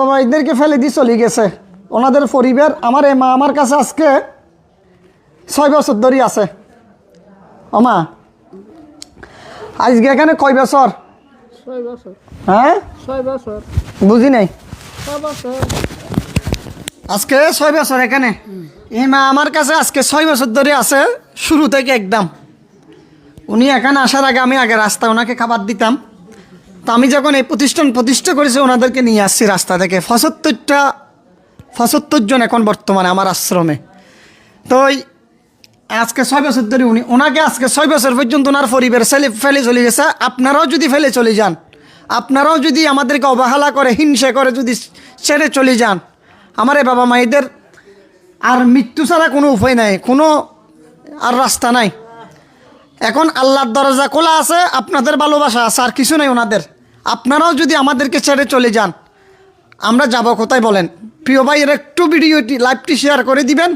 বাবা এদেরকে ফেলে দিয়ে চলে গেছে। ওনাদের পরিবার আমার এই মা আমার কাছে আজকে ছয় বছর ধরে আছে। ওমা আজকে এখানে কয় বছর? হ্যাঁ? বুঝি নাই? আজকে ছয় বছর এখানে। এই মা আমার কাছে আজকে ছয় বছর ধরে আছে শুরু থেকে একদম। উনি এখানে আসার আগে আমি আগে রাস্তায় ওনাকে খাবার দিতাম। তো আমি যখন এই প্রতিষ্ঠান প্রতিষ্ঠা করেছি, ওনাদেরকে নিয়ে আসছি রাস্তা থেকে। পঁচাত্তরটা, পঁচাত্তর জন এখন বর্তমানে আমার আশ্রমে। তো আজকে ছয় বছর ধরে উনি, ওনাকে আজকে ছয় বছর পর্যন্ত ওনার পরিবার ছেলে ফেলে চলে গেছে। আপনারাও যদি ফেলে চলে যান, আপনারাও যদি আমাদেরকে অবহেলা করে, হিংসে করে যদি ছেড়ে চলে যান, আমার এই বাবা মায়েদের আর মৃত্যু ছাড়া কোনো উপায় নাই, কোনো আর রাস্তা নাই। এখন আল্লাহর দরজা খোলা আছে, আপনাদের ভালোবাসা আছে, আর কিছু নেই ওনাদের। আপনারাও যদি আমাদেরকে ছেড়ে চলে যান, আমরা যাব কোথায় বলেন? প্রিয় ভাইয়ের একটু ভিডিওটি লাইভটি শেয়ার করে দিবেন।